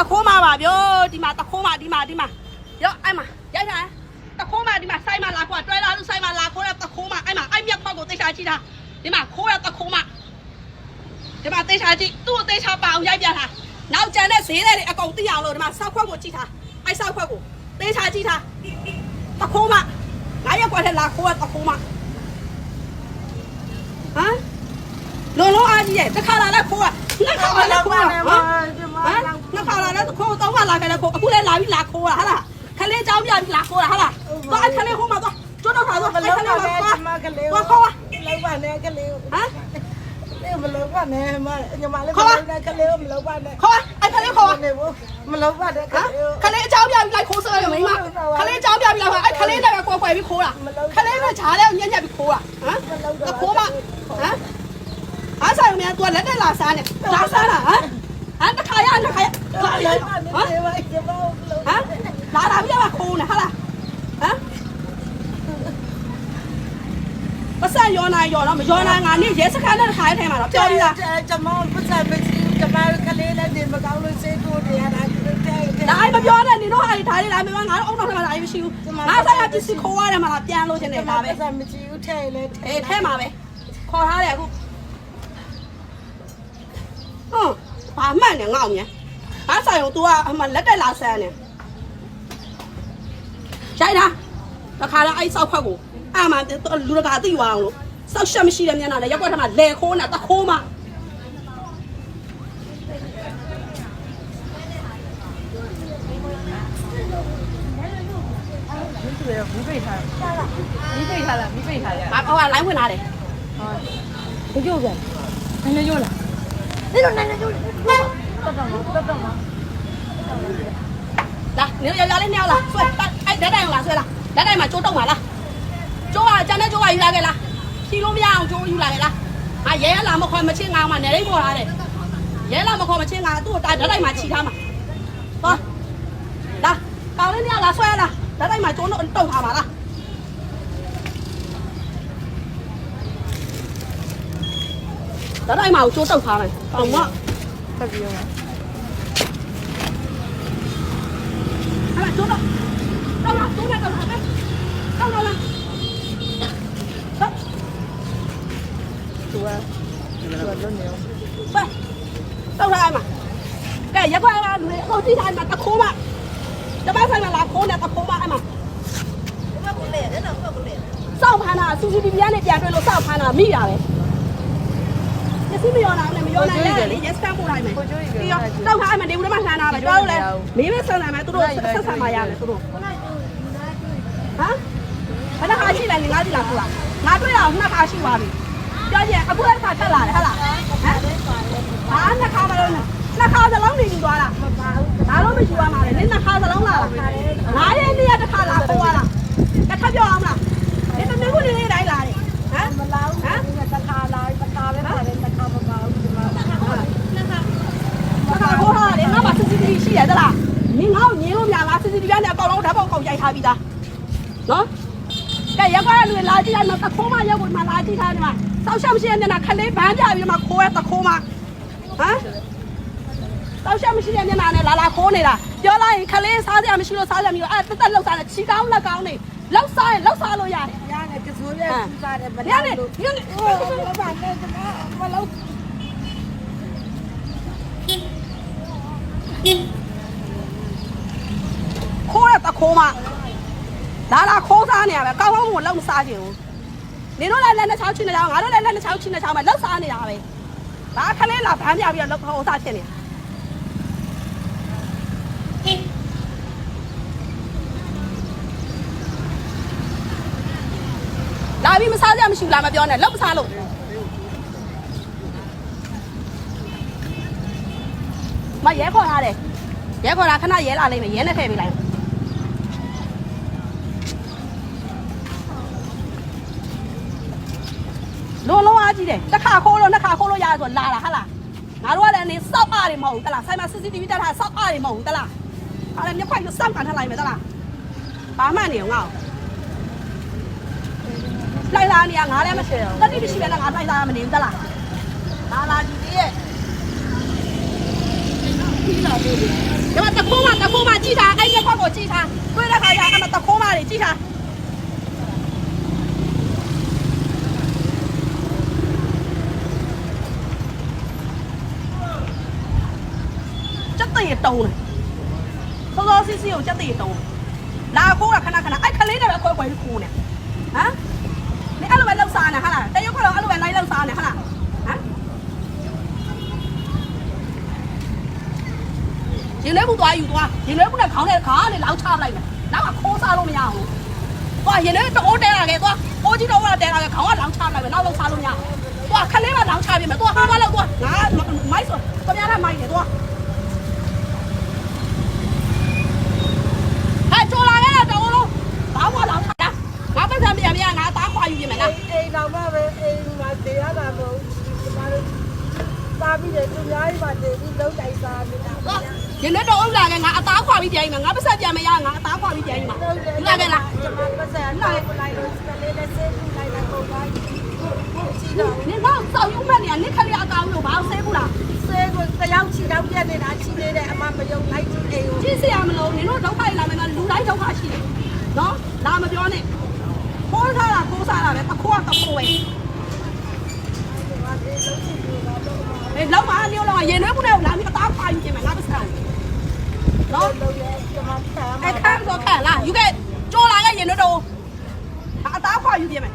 တခိုးမှာပါဗျို့ဒီမှာတခိုးမှာဒီမှာဒီမှာရော့အဲ့မှာရိုက်ထားတခိုးမှာဒီမှာဆိုင်မှာလာခွာတွဲလာလို့ဆိုင်မှာလာခိုးတဲ့တခိုးမှာအဲ့မှာအဲ့မြက်ပေါက်ကိုတိတ်ချကြည့်တာဒီမှာခိုးတဲ့တခိုးမှာဒီမှာတိတ်ချကြည့်သူ့ကိုတိတ်ချပါအောင်ရိုက်ပြထားနောက်ကျန်တဲ့ဈေးတွေအကုန်သိအောင်လို့ဒီမှာဆောက်ခွက်ကိုကြည့်ထားအဲ့ဆောက်ခွက်ကိုတိတ်ချကြည့်ထားတခိုးမှာငါရက်ခွက်ထဲလာခိုးတဲ့တခိုးမှာဟမ်လုံးလုံးအားကြီးရဲ့တစ်ခါလာလဲခိုးရနှစ်ခါလာလဲခိုးရဟမ် နှစ်ခါလာလဲခိုးတော့ခါလာခဲ့လဲခိုးအခုလဲလာပြီးလာခိုးတာဟာလားခလေးကြောင်းပြပြီးလာခိုးတာဟာလားသွားခလေးခိုးမှာသွားကျွတ်တော့ခါသွားခလေးခိုးမှာသွားသွားခိုးပါလောက်ပါနဲ့ခလေးကိုဟမ်လေမလောက်ပါနဲ့မညီမလေးကလေးကိုမလောက်ပါနဲ့ခေါ်အဲ့ခလေးခေါ်မလောက်ပါနဲ့ခလေးအချောင်းပြပြီးလိုက်ခိုးဆွဲရမိမခလေးအချောင်းပြပြီးလိုက်အဲ့ခလေးလည်းပဲကွယ်ကွယ်ပြီးခိုးတာခလေးကချားလဲညက်ညက်ပြီးခိုးတာဟမ်ခိုးမဟမ်အားဆိုင်မင်းက तू လက်တက်လာစားနေလာစားတာဟမ် ဟမ်တခါရတခါရလုံးဟမ်ပါနဲ့ပါညီမလုံးဟမ်လာလာပြပါခိုးနေဟာလားဟမ်ပတ်စံရောနာရောတော့မရောနာငါနေရဲစခန်းနဲ့တစ်ခါထဲမှာတော့ပြောပြီးသားကျမပတ်စံမစီကျမကလေးနဲ့ဒီမကောင်းလို့စေးတိုးနေရတာတဲ့ဒါအိမပြောနဲ့နင်တို့ဟာဒီဒါလေးလာမင်းငါတို့အုံတော့ထဲမှာဒါမရှိဘူးငါဆိုင်ရပစ္စည်းခိုးရတယ်မှာပြန်လို့ခြင်းကျနဲ့မဒါပဲပတ်စံမစီဦးထဲလေအေးထဲမှာပဲခေါ်ထားတယ်အခုဟုတ် ဘာမှန်နေငေါ့မြဲငါဆိုင်ကို तू ကအမှလက်တက်လာဆန်းနေရိုက်တာတခါတော့အဲ့ဆောက်ခွက်ကိုအာမလူတကာသိသွားအောင်လို့စောက်ရှက်မရှိတဲ့မျက်နှာနဲ့ရက်ွက်ထမှာလဲခိုးနေတာတခိုးမှမီးပိတ်ထားမီးပိတ်ထားလားမီးပိတ်ထားရငါဟိုကလိုင်းဝင်လာတယ်ဘယ်ကျိုးပြ န်နည်းနည်းကျိုးလားဒီလိုနည်းနည်းကျိုးတက်တော့မတက်တော့မလာနေရရလေးနှစ်ယောက်လားဆွဲအဲ့ဓာတ်တိုင်လားဆွဲလားဓာတ်တိုင်မှာကျိုးတုံးပါလားကျိုးကကျန်တဲ့ကျိုးကယူလာခဲ့လားဖြီလို့မရအောင်ကျိုးယူလာခဲ့လားငါရဲလာမခေါ်မချင်းငါမှနေရိတ်ပေါ်ထားတယ်ရဲလာမခေါ်မချင်းငါသူ့ကိုဓာတ်တိုင်မှာခြိထားမှာသွားလာကောင်းလေးနှစ်ယောက်လားဆွဲလားဓာတ်တိုင်မှာကျိုးတော့တုံထားပါလား ဓာတ်တိုင်မှာကျိုးတုံထားမယ်အောင်မတက်ပြီးရောအဲ့ဒါကျိုးတော့တော့လားကျိုးနဲ့တော့ဟာပဲတော့လားတော့သူကသူကလွတ်နေအောင်ပဲတော့ထားမှာကဲရက်ခွာလာလူတွေအကုန်ကြည့်ထားမှာတခိုးမတပတ်ဆိုင်မှာလာခိုးနေတခိုးမအဲ့မှာစောက်ဖမ်းတာစူစီတီဗီကနေပြန်တွေ့လို့စောက်ဖမ်းတာမိတာပဲပ စ္စည်းမရောနိုင်နဲ့မရောနိုင်နဲ့လေရက်စတန်ပို့လိုက်မယ်ပြီးတော့တောက်ထားအဲ့မှာနေဦးထဲမှာလှမ်းထားမယ်ပြောလို့လေမင်းမဆန်နိုင်မယ်သူတို့ဆက်ဆံမှရမယ်သူတို့ဟမ်ဘယ်နှခါရှိလဲငါးစီလာခုလားငါတွေ့တာနှစ်ခါရှိသွားပြီပြောကြည့်အခုလည်းတစ်ခါထက်လာတယ်ဟဟလားဟမ်ဘာနှစ်ခါမလို့နှစ်ခါစလုံးနေယူသွားတာဒါတော့မယူရမှာလေနင်နှစ်ခါစလုံးလာတာငါရဲ့နေ့တစ်ခါလာခေါ်ရတာတစ်ခါပြောအောင်မလားဒီတနေ့ခုနေ့လေးတိုင်းလာတယ်ဟမ် မလာဘူးဟမ်တခါလာတခါပဲပါတယ်တခါမပါဘူးဒီမှာ တစ်ခါခေါ်ထားတယ်ငါမှာ CCTV ရှိရသလားနင်ငါ့ကိုညင်းလို့များငါ CCTV နဲ့အကောင်လုံးဓာတ်ပေါက်ကောင်ရိုက် ထားပြီးသားနော်ကဲရက်ကွာလူလာကြည့်ရတော့တခိုးမရက်ကိုမှလာကြည့်ထားတယ်မှာစောက်ရှောက်မရှိတဲ့မျက်နှာခလေးဘန်းပြပြီးမှခိုးရတခိုးမဟမ်စောက်ရှောက်မရှိတဲ့မျက်နှာနဲ့လာလာခိုးနေတာပြောလိုက်ရင်ခလေးစားစရာမရှိလို့စားစရာမရှိလို့အဲ့တက်တက်လောက်စားတယ်ချီကောင်းလက်ကောင်းနေလောက်စားရင်လောက်စားလို့ရတယ်ရတယ်ကစိုးရစူးစားတယ်မ။ညလာနေလို့ညနေဟိုမပါနဲ့ကျမမလုံးခိုးရတခိုးမ လာလာခိုးစားနေရပဲကောင်းကောင်းမွန်လောက်မစားချင်ဘူးနင်တို့လည်းလက်နဲ့ချောင်းချင်းနေကြအောင်ငါတို့လည်းလက်နဲ့ချောင်းချင်းနေကြအောင်ပဲလောက်စားနေတာပဲဒါခလေးလာဗန်းပြပြီးတော့လောက်ဟိုစားဖြစ်နေတာလာပြီးမစားကြမရှိဘူးလားမပြောနဲ့လောက်မစားလို့မရဲခေါ်ထားတယ်ရဲခေါ်တာခဏရဲလာလိမ့်မယ်ရဲနဲ့ထည့်ပေးလိုက်လုံးလုံး အားကြီးတယ်တစ်ခါခိုးလို့နှစ်ခါခိုးလို့ရတယ်ဆိုလာတာဟာလားငါတို့ကလည်းအနေစောက်အားတွေမဟုတ်ဘူးတလားဆိုင်မှာ CCTV တက်ထားစောက်အားတွေမဟုတ်ဘူးတလားဟာလည်းမျက်ခွိုက်ကိုစောက်ကန်ထလိုက်မယ်တလားဘာမှနေအောင်ငါ့ကိုလိုက်လာနေရငါလည်းမရှိဘူးတတိမရှိပဲငါလိုက်လာမနေဘူးတလားလာလာကြည့်ရဲ့ပြီးလာပြီဒီမှာတခိုးမတခိုးမကြည့်ထားအဲ့ရက်ခွက်ကိုကြည့်ထားတွေ့တဲ့ခါကျအဲ့မှာတခိုးမတွေကြည့်ထား စက်တရေတုံးတယ်စောစောစီစီကိုစက်တရေတုံးလာခိုးကခဏခဏအဲ့ခလေးနဲ့ပဲခွဲခွဲပြီးခိုးနေဟမ်你အဲ့လိုပဲလောက်စားနေဟာလားတရုတ်ကတော့အဲ့လိုပဲလိုက်လောက်စားနေဟာလားဟမ်ရင်ထဲဘူးသွားယူသွားရင်ထဲဘူးနဲ့ခေါင်းနဲ့ခါနဲ့လောက်ချပလိုက်မယ်နောက်ကခိုးစားလို့မရဘူးသွားရင်ထဲတိုးတဲလာခဲ့သွားအိုးကြီးတော့ကတဲလာခဲ့ခေါင်းကလောင်ချပလိုက်မယ်နောက်လောက်စားလို့မရဘူးသွားခလေးကလောင်ချပြမယ်သွားဟာမလောက်သွားငါမိုက်ဆိုတမရထားမိုက်နေသွားဟဲ့ကြော်လာခဲ့တော့လုံးဘာမှလောင်ချတာငါပတ်စံပြန်ပြန်ငါသားခွာယူပြင်မယ်လား အိမ်တော်မှပဲအိမ် မှာတေရတာမဟုတ်ကျမတို့စားပြီးတယ်သူများကြီးပါတေပြီးလုံးတိုက်စားနေတာတော့ရင်းနဲ့တော့ဥလာကငါအသားခွာပြီးပြန်ရင်ငါပတ်ဆက်ပြန်မရငါအသားခွာပြီးပြန်ရင်မှာလာခဲ့လားကျမပတ်စံလိုက်လိုက်လို့စကလေးနဲ့ဆေးပြီးလိုက်လိုက်ပုံသွားကြည့်တော့နင်တော့စောက်ယူမှတ်နေရနစ်ခလေးအကောင်လို့ဘာဆဲဘူးလားဆေးကိုတယောက်ချီတော့ပြက်နေတာချီနေတယ်အမမယုံလိုက်ကြည့်အိမ်ကိုကြည့်စရာမလိုနင်တို့ဒုက္ခလာမယ်ငါလူတိုင်းဒုက္ခရှိတယ်နော်လာမပြောနဲ့ခိုးစားတာခိုးစားတာပဲတခိုးကတခိုးပဲအေးလောက် မအမျိုးလောက်ရင်ထဲဘူးနဲ့လာပြီးအသားခွာယူပြင်မယ်ငါပတ်ဆက်နော်လုံးရဲကျမထားအဲ့ခန်းတော့ခန်းလားယူခဲ့ကြော်လာခဲ့ရင်တော့အသားခွာယူပြင်မယ်